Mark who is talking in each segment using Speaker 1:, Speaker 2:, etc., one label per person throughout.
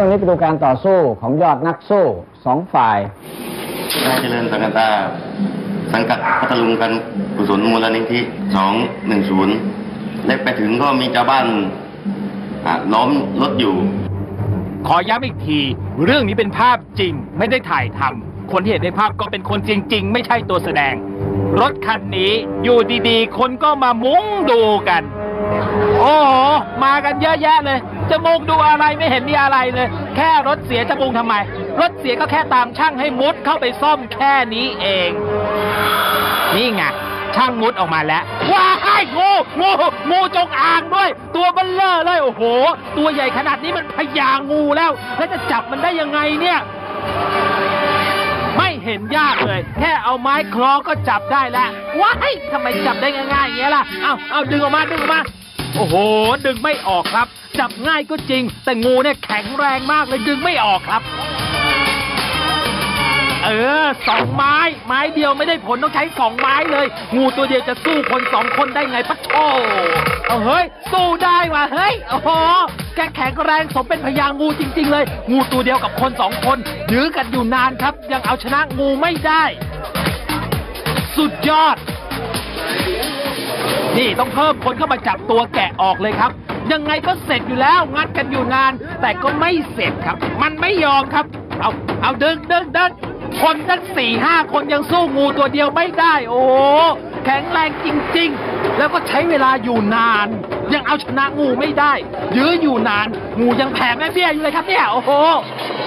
Speaker 1: ช่วงนี้ไปดูการต่อสู้ของยอดนักสู้สองฝ่าย
Speaker 2: นายเจริญสังกัตาสังกัดพัทลุงกันกุศลมูลนิธิสองหนึ่งศูนย์และไปถึงก็มีชาวบ้านอะล้อมรถอยู่
Speaker 3: ขอย้ำอีกที เรื่องนี้เป็นภาพจริงไม่ได้ถ่ายทำคนที่เห็นในภาพก็เป็นคนจริง ๆ ไม่ใช่ตัวแสดง รถคันนี้อยู่ดีๆ คนก็มามุงดูกันโอ้โห มากันเยอะแยะเลยจะมุงดูอะไรไม่เห็นมีอะไรเลย แค่รถเสียจะมุงทำไม รถเสียก็แค่ตามช่างให้มุดเข้าไปซ่อมแค่นี้เอง นี่ไงช่างมุดออกมาแล้ว ว้ายงูงูงูจงอางด้วย ตัวเบลเลอร์เลย โอ้โห ตัวใหญ่ขนาดนี้มันพญางูแล้ว แล้วจะจับมันได้ยังไงเนี่ย ไม่เห็นยากเลย แค่เอาไม้คล้องก็จับได้แล้ว ว้ายทำไมจับได้ง่ายๆอย่างเงี้ยล่ะ เอาเอาดึงออกมาดึงออกมา โอ้โห ดึงไม่ออกครับ จับง่ายก็จริง แต่งูเนี่ยแข็งแรงมากเลยดึงไม่ออกครับ เออสองไม้ ไม้เดียวไม่ได้ผลต้องใช้สองไม้เลย งูตัวเดียวจะสู้คนสองคนได้ไงปะโถเอาเฮ้ย สู้ได้ว่ะเฮ้ยโอ้โหแกแข็งแรงสมเป็นพญางูจริง ๆ เลย งูตัวเดียวกับคนสองคนยื้อกันอยู่นานครับ ยังเอาชนะงูไม่ได้ สุดยอด นี่ต้องเพิ่มคนเข้ามาจับตัวแกะออกเลยครับ ยังไงก็เสร็จอยู่แล้วงัดกันอยู่นาน แต่ก็ไม่เสร็จครับ มันไม่ยอมครับ เอาเอาดึงดึงดึงคนตั้งสี่ห้าคนยังสู้งูตัวเดียวไม่ได้ โอ้แข็งแรงจริง ๆ แล้วก็ใช้เวลาอยู่นาน ยังเอาชนะงูไม่ได้ ยื้ออยู่นาน งูยังแผ่แม่เบี้ยอยู่เลยครับเนี่ยโอ้โห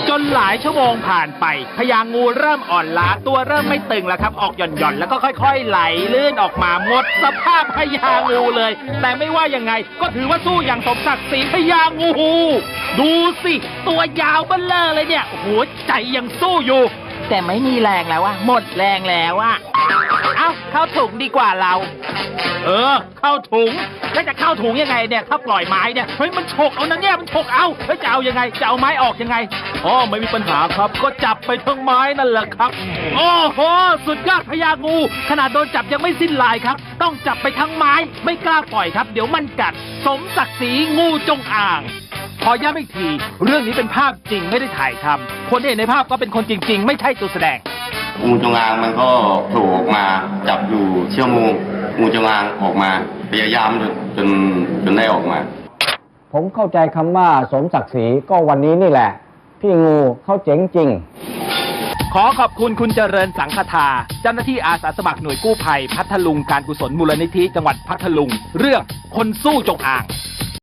Speaker 3: จนหลายชั่วโมงผ่านไปพญางูเริ่มอ่อนล้าตัวเริ่มไม่ตึงแล้วครับ ออกหย่อนๆ แล้วก็ค่อย ๆ ไหลลื่นออกมาหมดสภาพพญางูเลย แต่ไม่ว่ายังไงก็ถือว่าสู้อย่างสมศักดิ์ศรีพญางู ดูสิ ตัวยาวเบ้อเลอเลยเนี่ยหัวใจยังสู้อยู่ แต่ไม่มีแรงแล้วอะหมดแรงแล้วอะ อ้าเข้าถุงดีกว่าเรา เออ เข้าถุงแล้วจะเข้าถุงยังไงเนี่ยถ้าปล่อยไม้เนี่ยเฮ้ยมันฉกเอานะเนี่ยมันฉกเอาเฮ้ยจะเอายังไงจะเอาไม้ออกยังไงอ๋อไม่มีปัญหาครับ ก็จับไปทั้งไม้นั่นแหละครับโอ้โหสุดยอดพญางู ขนาดโดนจับยังไม่สิ้นลายครับ ต้องจับไปทั้งไม้ไม่กล้าปล่อยครับ เดี๋ยวมันกัด สมศักดิ์ศรีงูจงอ่างขอย้ำอีกที เรื่องนี้เป็นภาพจริงไม่ได้ถ่ายทำคนที่เห็นในภาพก็เป็นคนจริง ๆ ไม่ใช่ตัวแสดง
Speaker 2: งูจงอางมันก็โผล่ออกมาจับอยู่เชี่ยวโมงงูจงอางออกมาพยายามจนจนจนได้ออกมา
Speaker 1: ผมเข้าใจคำว่าสมศักดิ์ศรีก็วันนี้นี่แหละ พี่งูเขาเจ๋งจริง
Speaker 3: ขอขอบคุณคุณเจริญสังคทา เจ้าหน้าที่อาสาสมัครหน่วยกู้ภัย พัทลุงการกุศลมูลนิธิจังหวัดพัทลุง เรื่องคนสู้จงอาง